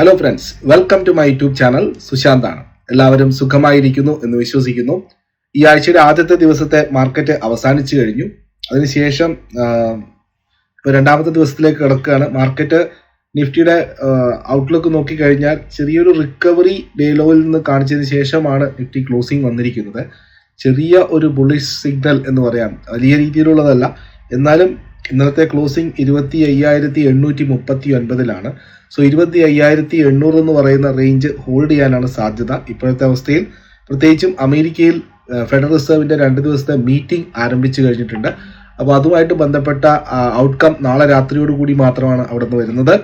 Hello friends welcome to my YouTube channel സുശാന്താണ് എല്ലാവരും സുഖമായിരിക്കുന്നു എന്ന് വിശ്വസിക്കുന്നു. ഈ ആഴ്ചയുടെ ആദ്യത്തെ ദിവസത്തെ മാർക്കറ്റ് അവസാനിച്ചു കഴിഞ്ഞു. അതിനുശേഷം ഇപ്പോൾ രണ്ടാമത്തെ ദിവസത്തിലേക്ക് കിടക്കുകയാണ്. മാർക്കറ്റ് നിഫ്റ്റിയുടെ ഔട്ട്ലുക്ക് നോക്കിക്കഴിഞ്ഞാൽ ചെറിയൊരു റിക്കവറി ഡേ ലോയിൽ നിന്ന് കാണിച്ചതിന് ശേഷമാണ് നിഫ്റ്റി ക്ലോസിംഗ് വന്നിരിക്കുന്നത്. ചെറിയ ഒരു ബുള്ളിഷ് സിഗ്നൽ എന്ന് പറയാം. വലിയ രീതിയിലുള്ളതല്ല. എന്നാലും ഇന്നലത്തെ ക്ലോസിംഗ് ഇരുപത്തി അയ്യായിരത്തി എണ്ണൂറ്റി മുപ്പത്തി ഒൻപതിലാണ് സോ ഇരുപത്തി അയ്യായിരത്തി എണ്ണൂറ് എന്ന് പറയുന്ന റേഞ്ച് ഹോൾഡ് ചെയ്യാനാണ് സാധ്യത. ഇപ്പോഴത്തെ അവസ്ഥയിൽ പ്രത്യേകിച്ചും അമേരിക്കയിൽ ഫെഡറൽ റിസർവിന്റെ രണ്ട് ദിവസത്തെ മീറ്റിംഗ് ആരംഭിച്ചു കഴിഞ്ഞിട്ടുണ്ട്. അപ്പോൾ അതുമായിട്ട് ബന്ധപ്പെട്ട ഔട്ട്കം നാളെ രാത്രിയോട് കൂടി മാത്രമാണ് അവിടെ നിന്ന് വരുന്നത്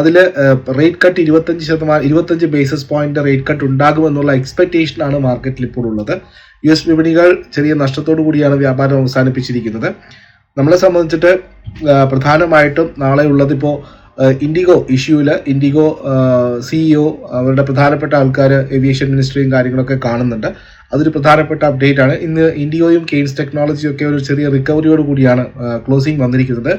അതിൽ റേറ്റ് കട്ട് ഇരുപത്തഞ്ച് ശതമാനം ഇരുപത്തഞ്ച് ബേസിസ് പോയിന്റ് റേറ്റ് കട്ട് ഉണ്ടാകുമെന്നുള്ള എക്സ്പെക്ടേഷനാണ് മാർക്കറ്റിൽ ഇപ്പോൾ ഉള്ളത്. യു എസ് വിപണികൾ ചെറിയ നഷ്ടത്തോടു കൂടിയാണ് വ്യാപാരം അവസാനിപ്പിച്ചിരിക്കുന്നത്. നമ്മളെ സംബന്ധിച്ചിട്ട് പ്രധാനമായിട്ടും നാളെ ഉള്ളതിപ്പോൾ ഇൻഡിഗോ ഇഷ്യൂവിൽ ഇൻഡിഗോ സിഇഒ അവരുടെ പ്രധാനപ്പെട്ട ആൾക്കാർ ഏവിയേഷൻ മിനിസ്ട്രിയും കാര്യങ്ങളൊക്കെ കാണുന്നുണ്ട്. അതൊരു പ്രധാനപ്പെട്ട അപ്ഡേറ്റ് ആണ്. ഇന്ന് ഇൻഡിഗോയും കെയിൻസ് ടെക്നോളജിയും ഒക്കെ ഒരു ചെറിയ റിക്കവറിയോട് കൂടിയാണ് ക്ലോസിംഗ് വന്നിരിക്കുന്നത്.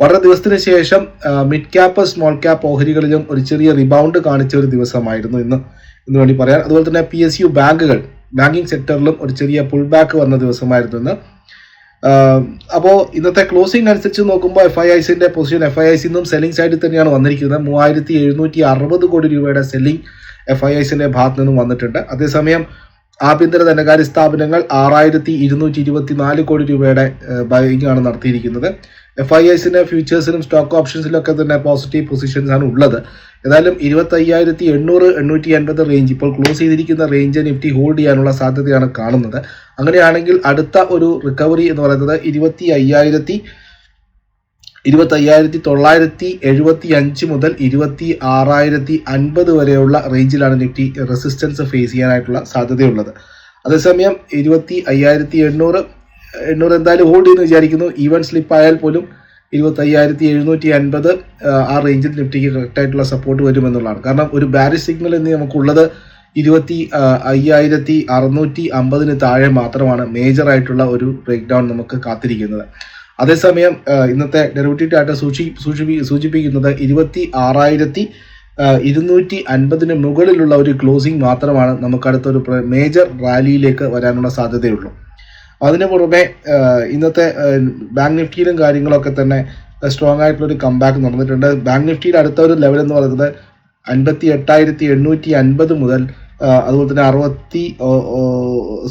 വളരെ ദിവസത്തിന് ശേഷം മിഡ് ക്യാപ്പ് സ്മോൾ ക്യാപ്പ് ഓഹരികളിലും ഒരു ചെറിയ റിബൗണ്ട് കാണിച്ച ഒരു ദിവസമായിരുന്നു ഇന്ന്. എന്ന് വേണ്ടി പറയാം. അതുപോലെ തന്നെ പി എസ് യു ബാങ്കുകൾ ബാങ്കിങ് സെക്ടറിലും ഒരു ചെറിയ പുൾ ബാക്ക് വന്ന ദിവസമായിരുന്നു ഇന്ന്. അപ്പോൾ ഇന്നത്തെ ക്ലോസിംഗ് അനുസരിച്ച് നോക്കുമ്പോൾ എഫ് ഐ ഐസിന്റെ പൊസിഷൻ എഫ് ഐ ഐസ് നിന്നും സെല്ലിംഗ് സൈഡിൽ തന്നെയാണ് വന്നിരിക്കുന്നത്. മൂവായിരത്തി എഴുന്നൂറ്റി അറുപത് കോടി രൂപയുടെ സെല്ലിംഗ് എഫ് ഐ ഐസിന്റെ ഭാഗത്ത് നിന്നും വന്നിട്ടുണ്ട്. അതേസമയം ആഭ്യന്തര ധനകാര്യ സ്ഥാപനങ്ങൾ ആറായിരത്തി ഇരുന്നൂറ്റി ഇരുപത്തി നാല് കോടി രൂപയുടെ ബൈങ് ആണ് നടത്തിയിരിക്കുന്നത്. എഫ് ഐ എസിന് ഫ്യൂച്ചേഴ്സിലും സ്റ്റോക്ക് ഓപ്ഷൻസിലും ഒക്കെ തന്നെ പോസിറ്റീവ് പൊസിഷൻസ് ആണ് ഉള്ളത്. ഏതായാലും ഇരുപത്തി അയ്യായിരത്തി എണ്ണൂറ് എണ്ണൂറ്റി അൻപത് റേഞ്ച് ഇപ്പോൾ ക്ലോസ് ചെയ്തിരിക്കുന്ന റേഞ്ച് നിഫ്റ്റി ഹോൾഡ് ചെയ്യാനുള്ള സാധ്യതയാണ് കാണുന്നത്. അങ്ങനെയാണെങ്കിൽ അടുത്ത ഒരു റിക്കവറി എന്ന് പറയുന്നത് ഇരുപത്തി അയ്യായിരത്തി ഇരുപത്തി അയ്യായിരത്തി തൊള്ളായിരത്തി എഴുപത്തി അഞ്ച് മുതൽ ഇരുപത്തി ആറായിരത്തി അൻപത് വരെയുള്ള റേഞ്ചിലാണ് നിഫ്റ്റി റെസിസ്റ്റൻസ് ഫേസ് ചെയ്യാനായിട്ടുള്ള സാധ്യതയുള്ളത്. അതേസമയം ഇരുപത്തി അയ്യായിരത്തി എണ്ണൂറ് എണ്ണൂറ് എന്തായാലും ഹോൾഡ് ചെയ്യുന്നു വിചാരിക്കുന്നു. ഈവൻ സ്ലിപ്പ് ആയാൽ പോലും ഇരുപത്തി അയ്യായിരത്തി എഴുന്നൂറ്റി അൻപത് ആ റേഞ്ചിൽ നിഫ്റ്റിക്ക് കറക്റ്റ് ആയിട്ടുള്ള സപ്പോർട്ട് വരുമെന്നുള്ളതാണ്. കാരണം ഒരു ബാരി സിഗ്നൽ എന്ന് നമുക്കുള്ളത് ഇരുപത്തി അയ്യായിരത്തി അറുന്നൂറ്റി അമ്പതിന് താഴെ മാത്രമാണ് മേജർ ആയിട്ടുള്ള ഒരു ബ്രേക്ക് ഡൗൺ നമുക്ക് കാത്തിരിക്കുന്നത്. അതേസമയം ഇന്നത്തെ ഡെറിവേറ്റീവ് ഡാറ്റ സൂചി സൂചിപ്പി സൂചിപ്പിക്കുന്നത് ഇരുപത്തി ആറായിരത്തി ഇരുന്നൂറ്റി അൻപതിന് മുകളിലുള്ള ഒരു ക്ലോസിംഗ് മാത്രമാണ് നമുക്ക് അടുത്തൊരു മേജർ റാലിയിലേക്ക് വരാനുള്ള സാധ്യതയുള്ളൂ. അതിന് പുറമെ ഇന്നത്തെ ബാങ്ക് നിഫ്റ്റിയിലും കാര്യങ്ങളൊക്കെ തന്നെ സ്ട്രോങ് ആയിട്ടുള്ള ഒരു കമ്പാക്ക് നടന്നിട്ടുണ്ട്. ബാങ്ക് നിഫ്റ്റിയുടെ അടുത്ത ഒരു ലെവൽ എന്ന് പറയുന്നത് അൻപത്തി എട്ടായിരത്തി എണ്ണൂറ്റി അൻപത് മുതൽ അതുപോലെ തന്നെ അറുപത്തി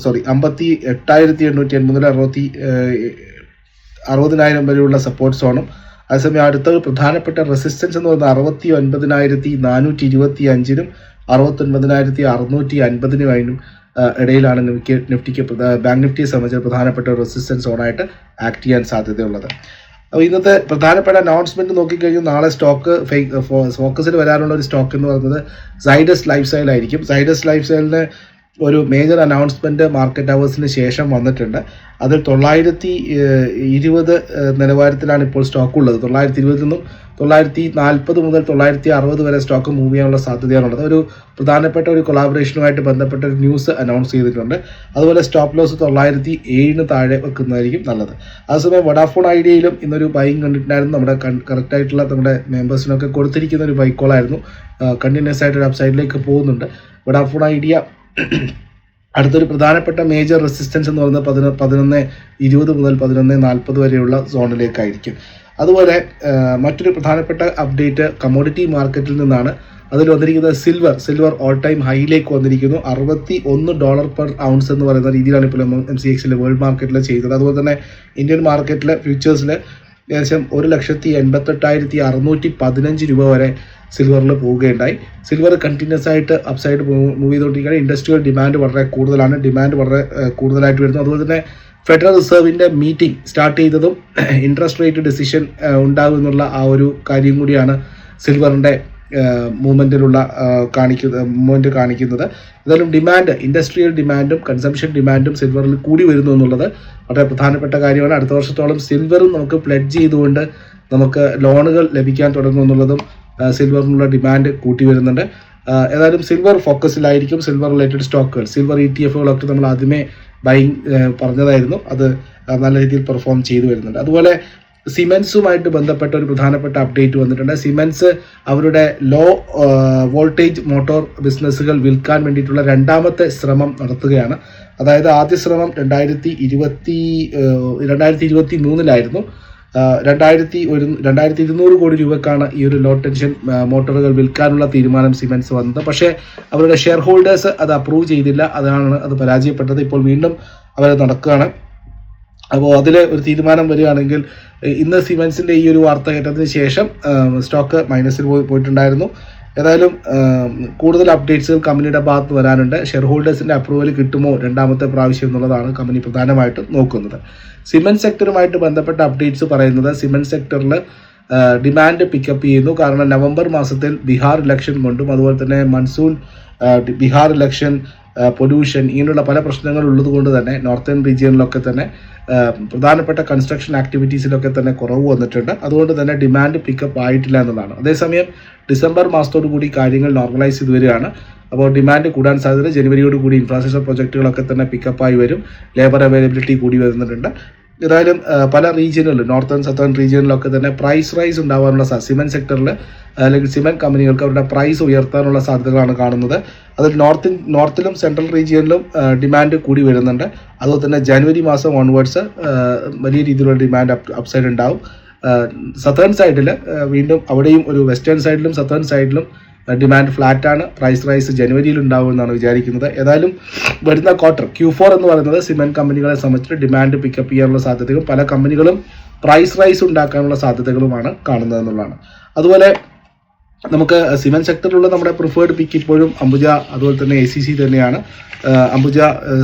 സോറി അമ്പത്തി എട്ടായിരത്തി എണ്ണൂറ്റി അൻപത് മുതൽ അറുപത്തി അറുപതിനായിരം വരെയുള്ള സപ്പോർട്ട് സോണും അതേസമയം അടുത്ത ഒരു പ്രധാനപ്പെട്ട റെസിസ്റ്റൻസ് എന്ന് പറയുന്നത് അറുപത്തി ഒൻപതിനായിരത്തി നാനൂറ്റി ഇരുപത്തി അഞ്ചിനും അറുപത്തി ഒൻപതിനായിരത്തി അറുന്നൂറ്റി അൻപതിനുമായും ഇടയിലാണ് നിഫ്റ്റി നിഫ്റ്റിക്ക് ബാങ്ക് നിഫ്റ്റിയെ സംബന്ധിച്ച് പ്രധാനപ്പെട്ട റെസിസ്റ്റൻസ് സോണായിട്ട് ആക്ട് ചെയ്യാൻ സാധ്യതയുള്ളത്. അപ്പോൾ ഇന്നത്തെ പ്രധാനപ്പെട്ട അനൗൺസ്മെന്റ് നോക്കിക്കഴിഞ്ഞാൽ നാളെ സ്റ്റോക്ക് ഫോക്കസിൽ വരാനുള്ള ഒരു സ്റ്റോക്ക് എന്ന് പറയുന്നത് സൈഡസ് ലൈഫ് സ്റ്റൈൽ ആയിരിക്കും. സൈഡസ് ലൈഫ് സ്റ്റൈലിന് ഒരു മേജർ അനൗൺസ്മെന്റ് മാർക്കറ്റ് അവേഴ്സിന് ശേഷം വന്നിട്ടുണ്ട്. അതിൽ തൊള്ളായിരത്തി ഇരുപത് നിലവാരത്തിലാണ് ഇപ്പോൾ സ്റ്റോക്ക് ഉള്ളത്. തൊള്ളായിരത്തി ഇരുപതിൽ നിന്നും തൊള്ളായിരത്തി നാൽപ്പത് മുതൽ തൊള്ളായിരത്തി അറുപത് വരെ സ്റ്റോക്ക് മൂവ് ചെയ്യാനുള്ള സാധ്യതയാണുള്ളത്. ഒരു പ്രധാനപ്പെട്ട ഒരു കൊളാബറേഷനുമായിട്ട് ബന്ധപ്പെട്ട ഒരു ന്യൂസ് അനൗൺസ് ചെയ്തിട്ടുണ്ട്. അതുപോലെ സ്റ്റോപ്പ് ലോസ് തൊള്ളായിരത്തി ഏഴിന് താഴെ വെക്കുന്നതായിരിക്കും നല്ലത്. അതേസമയം വഡാഫോൺ ഐഡിയയിലും ഇന്നൊരു ബൈങ് കണ്ടിട്ടുണ്ടായിരുന്നു. നമ്മുടെ കറക്റ്റ് ആയിട്ടുള്ള നമ്മുടെ മെമ്പേഴ്സിനൊക്കെ കൊടുത്തിരിക്കുന്ന ഒരു ബൈക്കോളായിരുന്നു കണ്ടിന്യൂസ് ആയിട്ട് ഒരു അപ്സൈഡിലേക്ക് പോകുന്നുണ്ട്. വഡാഫോൺ ഐഡിയ അടുത്തൊരു പ്രധാനപ്പെട്ട മേജർ റെസിസ്റ്റൻസ് എന്ന് പറയുന്നത് പതിനൊ പതിനൊന്ന് ഇരുപത് മുതൽ പതിനൊന്ന് നാൽപ്പത് വരെയുള്ള സോണിലേക്കായിരിക്കും. അതുപോലെ മറ്റൊരു പ്രധാനപ്പെട്ട അപ്ഡേറ്റ് കമോഡിറ്റി മാർക്കറ്റിൽ നിന്നാണ് അതിൽ വന്നിരിക്കുന്നത് സിൽവർ സിൽവർ ഓൾ ടൈം ഹൈയിലേക്ക് വന്നിരിക്കുന്നു. അറുപത്തി ഒന്ന് ഡോളർ പെർ ഔൺസ് എന്ന് പറയുന്ന രീതിയിലാണ് ഇപ്പോൾ എം സി എക്സിലെ വേൾഡ് മാർക്കറ്റിൽ ചെയ്തത്. അതുപോലെ തന്നെ ഇന്ത്യൻ മാർക്കറ്റിലെ ഫ്യൂച്ചേഴ്സിൽ ഏകദേശം ഒരു ലക്ഷത്തി എൺപത്തെട്ടായിരത്തി അറുന്നൂറ്റി പതിനഞ്ച് രൂപ വരെ സിൽവറിൽ പോവുകയുണ്ടായി. സിൽവർ കണ്ടിന്യൂസ് ആയിട്ട് അപ്സൈഡ് മൂവ് ചെയ്തുകൊണ്ടിരിക്കുകയാണ്. ഇൻഡസ്ട്രിയൽ ഡിമാൻഡ് വളരെ കൂടുതലാണ്. ഡിമാൻഡ് വളരെ കൂടുതലായിട്ട് വരുന്നു. അതുപോലെ തന്നെ ഫെഡറൽ റിസർവിന്റെ മീറ്റിംഗ് സ്റ്റാർട്ട് ചെയ്തതും ഇൻട്രസ്റ്റ് റേറ്റ് ഡിസിഷൻ ഉണ്ടാകുമെന്നുള്ള ആ ഒരു കാര്യം കൂടിയാണ് സിൽവറിന്റെ മൂവ്മെന്റിലുള്ള കാണിക്കുന്ന മൂവ്മെന്റ് കാണിക്കുന്നത്. എന്തായാലും ഡിമാൻഡ് ഇൻഡസ്ട്രിയൽ ഡിമാൻഡും കൺസംഷൻ ഡിമാൻഡും സിൽവറിൽ കൂടി വരുന്നു എന്നുള്ളത് വളരെ പ്രധാനപ്പെട്ട കാര്യമാണ്. അടുത്ത വർഷത്തോളം സിൽവറും നമുക്ക് പ്ലെഡ്ജ് ചെയ്തുകൊണ്ട് നമുക്ക് ലോണുകൾ ലഭിക്കാൻ തുടങ്ങും എന്നുള്ളതും സിൽവറിനുള്ള ഡിമാൻഡ് കൂട്ടി വരുന്നുണ്ട്. ഏതായാലും സിൽവർ ഫോക്കസിലായിരിക്കും സിൽവർ റിലേറ്റഡ് സ്റ്റോക്കുകൾ സിൽവർ ഇ ടി എഫുകളൊക്കെ നമ്മൾ ആദ്യമേ ബൈങ് പറഞ്ഞതായിരുന്നു. അത് നല്ല രീതിയിൽ പെർഫോം ചെയ്തു വരുന്നുണ്ട്. അതുപോലെ സിമെൻസുമായിട്ട് ബന്ധപ്പെട്ട ഒരു പ്രധാനപ്പെട്ട അപ്ഡേറ്റ് വന്നിട്ടുണ്ട്. സിമെൻസ് അവരുടെ ലോ വോൾട്ടേജ് മോട്ടോർ ബിസിനസ്സുകൾ വിൽക്കാൻ വേണ്ടിയിട്ടുള്ള രണ്ടാമത്തെ ശ്രമം നടത്തുകയാണ്. അതായത് ആദ്യ ശ്രമം രണ്ടായിരത്തി ഇരുപത്തി രണ്ടായിരത്തി ഇരുപത്തി മൂന്നിലായിരുന്നു രണ്ടായിരത്തി ഒരു രണ്ടായിരത്തി ഇരുന്നൂറ് കോടി രൂപക്കാണ് ഈ ഒരു ലോ ടെൻഷൻ മോട്ടോറുകൾ വിൽക്കാനുള്ള തീരുമാനം സിമെൻസ് വന്നത്. പക്ഷേ അവരുടെ ഷെയർ ഹോൾഡേഴ്സ് അത് അപ്രൂവ് ചെയ്തില്ല. അതാണ് അത് പരാജയപ്പെട്ടത്. ഇപ്പോൾ വീണ്ടും അവർ നടക്കുകയാണ്. അപ്പോൾ അതിൽ ഒരു തീരുമാനം വരികയാണെങ്കിൽ ഇന്ന് സിമൻസിന്റെ ഈ ഒരു വാർത്ത കേട്ടതിന് ശേഷം സ്റ്റോക്ക് മൈനസിൽ പോയി പോയിട്ടുണ്ടായിരുന്നു. ഏതായാലും കൂടുതൽ അപ്ഡേറ്റ്സുകൾ കമ്പനിയുടെ ഭാഗത്ത് വരാനുണ്ട്. ഷെയർ ഹോൾഡേഴ്സിന്റെ അപ്രൂവൽ കിട്ടുമോ രണ്ടാമത്തെ പ്രാവശ്യം എന്നുള്ളതാണ് കമ്പനി പ്രധാനമായിട്ടും നോക്കുന്നത്. സിമെന്റ് സെക്ടറുമായിട്ട് ബന്ധപ്പെട്ട അപ്ഡേറ്റ്സ് പറയുന്നത് സിമെന്റ് സെക്ടറിൽ ഡിമാൻഡ് പിക്കപ്പ് ചെയ്യുന്നു. കാരണം നവംബർ മാസത്തിൽ ബീഹാർ ഇലക്ഷൻ കൊണ്ടും അതുപോലെ തന്നെ മൺസൂൺ ബീഹാർ ഇലക്ഷൻ പൊല്യൂഷൻ ഇങ്ങനെയുള്ള പല പ്രശ്നങ്ങൾ ഉള്ളത് കൊണ്ട് തന്നെ നോർത്തേൺ റീജിയനിലൊക്കെ തന്നെ പ്രധാനപ്പെട്ട കൺസ്ട്രക്ഷൻ ആക്ടിവിറ്റീസിലൊക്കെ തന്നെ കുറവ് വന്നിട്ടുണ്ട്. അതുകൊണ്ട് തന്നെ ഡിമാൻഡ് പിക്കപ്പ് ആയിട്ടില്ല എന്നതാണ് അതേസമയം ഡിസംബർ മാസത്തോടു കൂടി കാര്യങ്ങൾ നോർമലൈസ് ചെയ്ത് വരികയാണ്. അപ്പോൾ ഡിമാൻഡ് കൂടാൻ സാധ്യത ജനുവരിയോട് കൂടി ഇൻഫ്രാസ്ട്രക്ചർ പ്രൊജക്റ്റുകളൊക്കെ തന്നെ പിക്കപ്പായി വരും. ലേബർ അവൈലബിലിറ്റി കൂടി വരുന്നുണ്ട്. ഏതായാലും പല റീജിയനുകളിലും നോർത്തേൺ സത്തേൺ റീജിയനിലൊക്കെ തന്നെ പ്രൈസ് റൈസ് ഉണ്ടാവാനുള്ള സിമെന്റ് സെക്ടറിൽ അല്ലെങ്കിൽ സിമെന്റ് കമ്പനികൾക്ക് അവരുടെ പ്രൈസ് ഉയർത്താനുള്ള സാധ്യതകളാണ് കാണുന്നത്. അതിൽ നോർത്തിൻ നോർത്തിലും സെൻട്രൽ റീജിയനിലും ഡിമാൻഡ് കൂടി വരുന്നുണ്ട്. അതുപോലെ തന്നെ ജനുവരി മാസം ഓൺവേർഡ്സ് വലിയ രീതിയിലുള്ള ഡിമാൻഡ് അപ് അപ്സൈഡ് ഉണ്ടാവും. സത്തേൺ സൈഡിൽ വീണ്ടും അവിടെയും ഒരു വെസ്റ്റേൺ സൈഡിലും സത്തേൺ സൈഡിലും ഡിമാൻഡ് ഫ്ലാറ്റ് ആണ്. പ്രൈസ് റൈസ് ജനുവരിയിൽ ഉണ്ടാവും എന്നാണ് വിചാരിക്കുന്നത്. ഏതായാലും വരുന്ന ക്വാർട്ടർ ക്യൂ ഫോർ എന്ന് പറയുന്നത് സിമെന്റ് കമ്പനികളെ സംബന്ധിച്ച് ഡിമാൻഡ് പിക്കപ്പ് ചെയ്യാനുള്ള സാധ്യതയും പല കമ്പനികളും പ്രൈസ് റൈസ് ഉണ്ടാക്കാനുള്ള സാധ്യതകളുമാണ് കാണുന്നത് എന്നുള്ളതാണ്. അതുപോലെ നമുക്ക് സിമെന്റ് സെക്ടറിലുള്ള നമ്മുടെ പ്രിഫേർഡ് പിക്ക് ഇപ്പോഴും അംബുജ അതുപോലെ തന്നെ എ സി സി തന്നെയാണ്. Ambuja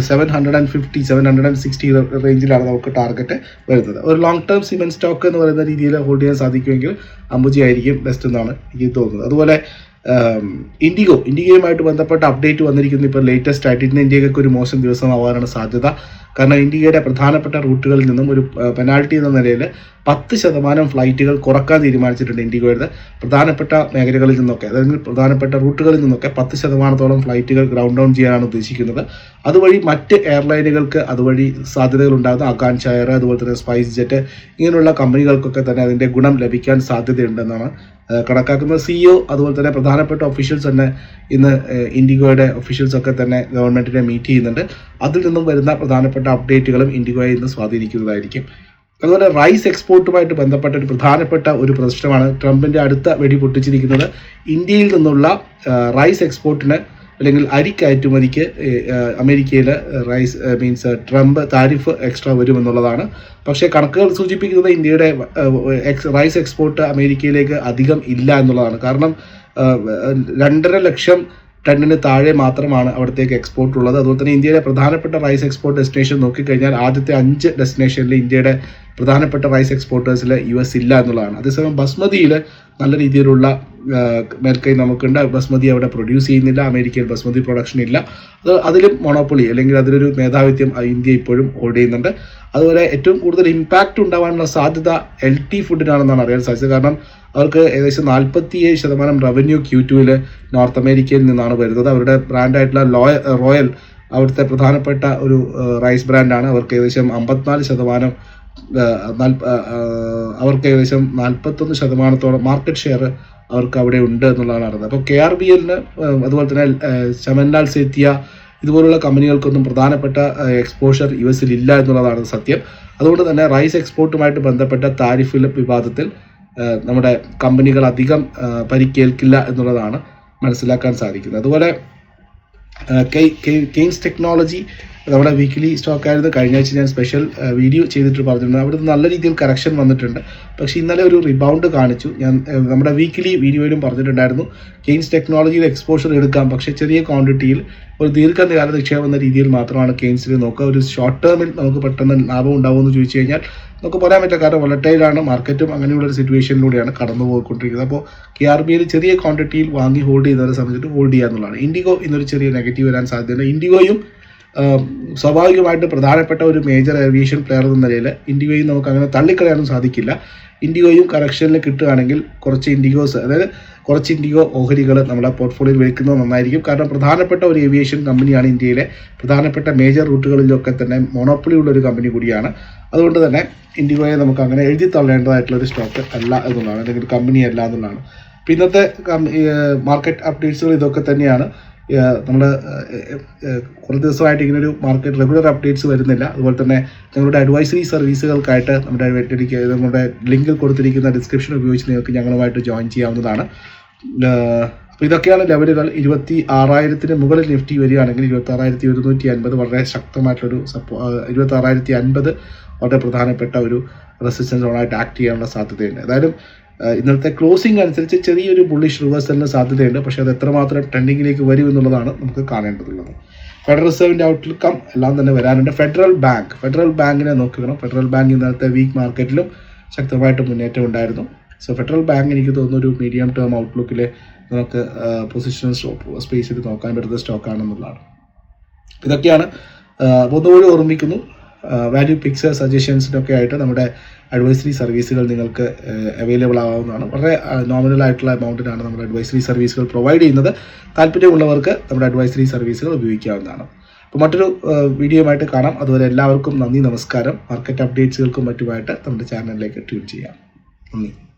seven hundred and fifty seven hundred and sixty റേഞ്ചിലാണ് നമുക്ക് ടാർഗറ്റ് വരുന്നത്. ഒരു ലോങ് ടേം സിമെന്റ് സ്റ്റോക്ക് എന്ന് പറയുന്ന രീതിയിൽ ഹോൾഡ് ചെയ്യാൻ സാധിക്കുമെങ്കിൽ അംബുജ ആയിരിക്കും ബെസ്റ്റ് എന്നാണ് എനിക്ക് തോന്നുന്നത്. അതുപോലെ ഇൻഡിഗോ. ഇൻഡിഗോയുമായിട്ട് ബന്ധപ്പെട്ട അപ്ഡേറ്റ് വന്നിരിക്കുന്നു. ഇപ്പോൾ ലേറ്റസ്റ്റ് ആയിട്ട് ഇന്ന് ഇന്ത്യയ്ക്ക് ഒരു മോശം ദിവസമാവാനാണ് സാധ്യത. കാരണം ഇന്ത്യയുടെ പ്രധാനപ്പെട്ട റൂട്ടുകളിൽ നിന്നും ഒരു പെനാൾട്ടി എന്ന നിലയിൽ പത്ത് ശതമാനം ഫ്ലൈറ്റുകൾ കുറയ്ക്കാൻ തീരുമാനിച്ചിട്ടുണ്ട് ഇൻഡിഗോയുടെ പ്രധാനപ്പെട്ട മേഖലകളിൽ നിന്നൊക്കെ. അതായത് പ്രധാനപ്പെട്ട റൂട്ടുകളിൽ നിന്നൊക്കെ പത്ത് ശതമാനത്തോളം ഫ്ലൈറ്റുകൾ ഗ്രൗണ്ട് ഡൗൺ ചെയ്യാനാണ് ഉദ്ദേശിക്കുന്നത്. അതുവഴി മറ്റ് എയർലൈനുകൾക്ക് അതുവഴി സാധ്യതകൾ ഉണ്ടാകുന്ന അകാൻഷ എയർ അതുപോലെ തന്നെ സ്പൈസ് ജെറ്റ് ഇങ്ങനെയുള്ള കമ്പനികൾക്കൊക്കെ തന്നെ അതിന്റെ ഗുണം ലഭിക്കാൻ സാധ്യതയുണ്ടെന്നാണ് ഏഹ് കണക്കാക്കുന്നത് സിഇഒ അതുപോലെ തന്നെ പ്രധാനപ്പെട്ട ഒഫീഷ്യൽസ് തന്നെ ഇന്ന് ഇൻഡിഗോയുടെ ഒഫീഷ്യൽസ് ഒക്കെ തന്നെ ഗവൺമെന്റിനെ മീറ്റ് ചെയ്യുന്നുണ്ട്. അതിൽ നിന്നും വരുന്ന പ്രധാനപ്പെട്ട അപ്ഡേറ്റുകളും ഇൻഡിഗോയെ ഇന്ന് സ്വാധീനിക്കുന്നതായിരിക്കും. അതുപോലെ റൈസ് എക്സ്പോർട്ടുമായിട്ട് ബന്ധപ്പെട്ട ഒരു പ്രധാനപ്പെട്ട ഒരു പ്രശ്നമാണ് ട്രംപിന്റെ അടുത്ത വെടി പൊട്ടിച്ചിരിക്കുന്നത്. ഇന്ത്യയിൽ നിന്നുള്ള റൈസ് എക്സ്പോർട്ടിന് അല്ലെങ്കിൽ അരി കയറ്റുമതിക്ക് അമേരിക്കയിൽ rice means Trump tariff extra വരുമെന്നുള്ളതാണ്. പക്ഷേ കണക്കുകൾ സൂചിപ്പിക്കുന്നത് ഇന്ത്യയുടെ റൈസ് എക്സ്പോർട്ട് അമേരിക്കയിലേക്ക് അധികം ഇല്ല എന്നുള്ളതാണ്. കാരണം രണ്ടര ലക്ഷം ടണ്ണിന് താഴെ മാത്രമാണ് അവിടത്തേക്ക് എക്സ്പോർട്ട് ഉള്ളത്. അതുപോലെ തന്നെ ഇന്ത്യയുടെ പ്രധാനപ്പെട്ട റൈസ് എക്സ്പോർട്ട് ഡെസ്റ്റിനേഷൻ നോക്കിക്കഴിഞ്ഞാൽ ആദ്യത്തെ അഞ്ച് ഡെസ്റ്റിനേഷനിൽ ഇന്ത്യയുടെ പ്രധാനപ്പെട്ട റൈസ് എക്സ്പോർട്ടേഴ്സിൽ യു എസ് ഇല്ല എന്നുള്ളതാണ്. അതേസമയം ബസ്മതിയിൽ നല്ല രീതിയിലുള്ള മേൽക്കൈ നമുക്കുണ്ട്. ബസ്മതി അവിടെ പ്രൊഡ്യൂസ് ചെയ്യുന്നില്ല. അമേരിക്കയിൽ ബസ്മതി പ്രൊഡക്ഷൻ ഇല്ല. അത് അതിലും മൊണോപ്പൊളി അല്ലെങ്കിൽ അതിലൊരു മേധാവിത്യം ഇന്ത്യ ഇപ്പോഴും ഹോൾഡ് ചെയ്യുന്നുണ്ട്. അതുപോലെ ഏറ്റവും കൂടുതൽ ഇമ്പാക്റ്റ് ഉണ്ടാവാനുള്ള സാധ്യത എൽ ടി ഫുഡിനാണെന്നാണ് അറിയാൻ സാധിച്ചത്. കാരണം അവർക്ക് ഏകദേശം നാൽപ്പത്തിയേഴ് ശതമാനം റവന്യൂ ക്യൂ ടുവിൽ നോർത്ത് അമേരിക്കയിൽ നിന്നാണ് വരുന്നത്. അവരുടെ ബ്രാൻഡായിട്ടുള്ള ലോയ റോയൽ അവിടുത്തെ പ്രധാനപ്പെട്ട ഒരു റൈസ് ബ്രാൻഡാണ് അവർക്ക് ഏകദേശം അമ്പത്തിനാല് ശതമാനം അവർക്ക് ഏകദേശം നാൽപ്പത്തൊന്ന് ശതമാനത്തോളം മാർക്കറ്റ് ഷെയർ അവർക്ക് അവിടെ ഉണ്ട് എന്നുള്ളതാണ് അറിയുന്നത്. അപ്പോൾ കെ ആർ ബി എല്ലിന് അതുപോലെ തന്നെ ശമൻലാൽ സേത്തിയ ഇതുപോലുള്ള കമ്പനികൾക്കൊന്നും പ്രധാനപ്പെട്ട എക്സ്പോഷർ യു എസിൽ ഇല്ല എന്നുള്ളതാണ് സത്യം. അതുകൊണ്ട് തന്നെ റൈസ് എക്സ്പോർട്ടുമായിട്ട് ബന്ധപ്പെട്ട താരിഫ് വിവാദത്തിൽ നമ്മുടെ കമ്പനികൾ അധികം പരിക്കേൽക്കില്ല എന്നുള്ളതാണ് മനസ്സിലാക്കാൻ സാധിക്കുന്നത്. അതുപോലെ കെയ്ൻസ് ടെക്നോളജി നമ്മുടെ വീക്കിലി സ്റ്റോക്ക് ആയിരുന്നു. കഴിഞ്ഞ ആഴ്ച ഞാൻ സ്പെഷ്യൽ വീഡിയോ ചെയ്തിട്ട് പറഞ്ഞിട്ടുണ്ട് അവിടെ നല്ല രീതിയിൽ കറക്ഷൻ വന്നിട്ടുണ്ട്. പക്ഷേ ഇന്നലെ ഒരു റിബൗണ്ട് കാണിച്ചു. ഞാൻ നമ്മുടെ വീക്കിലി വീഡിയോയിലും പറഞ്ഞിട്ടുണ്ടായിരുന്നു. കെയിൻസ് ടെക്നോളജിയിൽ എക്സ്പോഷർ എടുക്കാം. പക്ഷേ ചെറിയ ക്വാണ്ടിറ്റിയിൽ ഒരു ദീർഘകാല നിക്ഷേപം എന്ന രീതിയിൽ മാത്രമാണ് കെയിൻസിൽ നോക്കുക. ഒരു ഷോർട്ട് ടേമിൽ നമുക്ക് പെട്ടെന്ന് ലാഭം ഉണ്ടാവുമെന്ന് ചോദിച്ചു കഴിഞ്ഞാൽ നമുക്ക് പറയാൻ പറ്റില്ല. കാരണം വളട്ടൈലാണ് മാർക്കറ്റും അങ്ങനെയുള്ള ഒരു സിറ്റുവേഷനിലൂടെയാണ് കടന്നു പോയിക്കൊണ്ടിരിക്കുന്നത് അപ്പോൾ കെ ആർ ബി ഐയിൽ ചെറിയ ക്വാണ്ടിറ്റിയിൽ വാങ്ങി ഹോൾഡ് ചെയ്യുന്നവരെ സംബന്ധിച്ചിട്ട് ഹോൾഡ് ചെയ്യുക എന്നുള്ളതാണ്. ഇൻഡിഗോ ഇന്നൊരു ചെറിയ നെഗറ്റീവ് വരാൻ സാധ്യതയുണ്ട്. ഇൻഡിഗോയും സ്വാഭാവികമായിട്ട് പ്രധാനപ്പെട്ട ഒരു മേജർ ഏവിയേഷൻ പ്ലെയർ എന്ന നിലയിൽ ഇൻഡിഗോയും നമുക്ക് അങ്ങനെ തള്ളിക്കളയാനും സാധിക്കില്ല. ഇൻഡിഗോയും കറക്ഷനിൽ കിട്ടുകയാണെങ്കിൽ കുറച്ച് ഇൻഡിഗോസ് അതായത് കുറച്ച് ഇൻഡിഗോ ഓഹരികൾ നമ്മുടെ പോർട്ട്ഫോളിയോയിൽ വെക്കുന്നത് നന്നായിരിക്കും. കാരണം പ്രധാനപ്പെട്ട ഒരു ഏവിയേഷൻ കമ്പനിയാണ് ഇന്ത്യയിലെ പ്രധാനപ്പെട്ട മേജർ റൂട്ടുകളിലൊക്കെ തന്നെ മോണോപ്പൊളി ഉള്ള ഒരു കമ്പനി കൂടിയാണ്. അതുകൊണ്ട് തന്നെ ഇൻഡിഗോയെ നമുക്ക് അങ്ങനെ എഴുതി തള്ളേണ്ടതായിട്ടുള്ള ഒരു സ്റ്റോക്ക് അല്ല എന്നുള്ളതാണ്. അല്ലെങ്കിൽ കമ്പനി അല്ല എന്നുള്ളതാണ്. ഇന്നത്തെ മാർക്കറ്റ് അപ്ഡേറ്റ്സുകൾ ഇതൊക്കെ തന്നെയാണ്. നമ്മൾ കുറച്ച് ദിവസമായിട്ട് ഇങ്ങനെ ഒരു മാർക്കറ്റ് റെഗുലർ അപ്ഡേറ്റ്സ് വരുന്നില്ല. അതുപോലെ തന്നെ ഞങ്ങളുടെ അഡ്വൈസറി സർവീസുകൾക്കായിട്ട് നമ്മുടെ നമ്മുടെ ലിങ്കിൽ കൊടുത്തിരിക്കുന്ന ഡിസ്ക്രിപ്ഷൻ ഉപയോഗിച്ച് നിങ്ങൾക്ക് ഞങ്ങളുമായിട്ട് ജോയിൻ ചെയ്യാവുന്നതാണ്. അപ്പോൾ ഇതൊക്കെയാണ് ലെവലുകൾ ഇരുപത്തി ആറായിരത്തിന് മുകളിൽ നിഫ്റ്റി വരികയാണെങ്കിൽ ഇരുപത്തി ആറായിരത്തി ഒരുന്നൂറ്റി അൻപത് വളരെ ശക്തമായിട്ടുള്ളൊരു സപ്പോ ഇരുപത്തി ആറായിരത്തി അൻപത് വളരെ പ്രധാനപ്പെട്ട ഒരു റെസിസ്റ്റൻസ് സോണായിട്ട് ആക്ട് ചെയ്യാനുള്ള സാധ്യതയുണ്ട്. ഏതായാലും ഇന്നത്തെ ക്ലോസിംഗ് അനുസരിച്ച് ചെറിയൊരു ബുള്ളിഷ് റിവേഴ്സലിന് സാധ്യതയുണ്ട്. പക്ഷേ അത് എത്രമാത്രം ട്രെൻഡിങ്ങിലേക്ക് വരും എന്നുള്ളതാണ് നമുക്ക് കാണേണ്ടതുള്ളത്. ഫെഡറൽ റിസർവിന്റെ ഔട്ട്ലുക്കം എല്ലാം തന്നെ വരാനുണ്ട്. ഫെഡറൽ ബാങ്ക് ഫെഡറൽ ബാങ്കിനെ നോക്കണം ഫെഡറൽ ബാങ്ക് ഇന്നത്തെ വീക്ക് മാർക്കറ്റിലും ശക്തമായിട്ട് മുന്നേറ്റം ഉണ്ടായിരുന്നു. സോ ഫെഡറൽ ബാങ്ക് എനിക്ക് തോന്നുന്നു ഒരു മീഡിയം ടേം ഔട്ട്ലുക്കിൽ നമുക്ക് പൊസിഷൻ സ്പേസിൽ നോക്കാൻ പറ്റുന്ന സ്റ്റോക്കാണെന്നുള്ളതാണ് ഇതൊക്കെയാണ് ഒന്നുകൂടി ഓർമ്മിക്കുന്നു. വാല്യൂ പിക്സ് സജഷൻസിനൊക്കെ ആയിട്ട് നമ്മുടെ അഡ്വൈസറി സർവീസുകൾ നിങ്ങൾക്ക് അവൈലബിൾ ആവുന്നതാണ്. വളരെ നോമിനൽ ആയിട്ടുള്ള എമൗണ്ടിനാണ് നമ്മുടെ അഡ്വൈസറി സർവീസുകൾ പ്രൊവൈഡ് ചെയ്യുന്നത്. താല്പര്യമുള്ളവർക്ക് നമ്മുടെ അഡ്വൈസറി സർവീസുകൾ ഉപയോഗിക്കാവുന്നതാണ്. അപ്പോൾ മറ്റൊരു വീഡിയോയുമായിട്ട് കാണാം. അതുവരെ എല്ലാവർക്കും നന്ദി നമസ്കാരം. മാർക്കറ്റ് അപ്ഡേറ്റ്സുകൾക്കും മറ്റുമായിട്ട് നമ്മുടെ ചാനലിലേക്ക് ട്യൂൺ ചെയ്യാം. നന്ദി.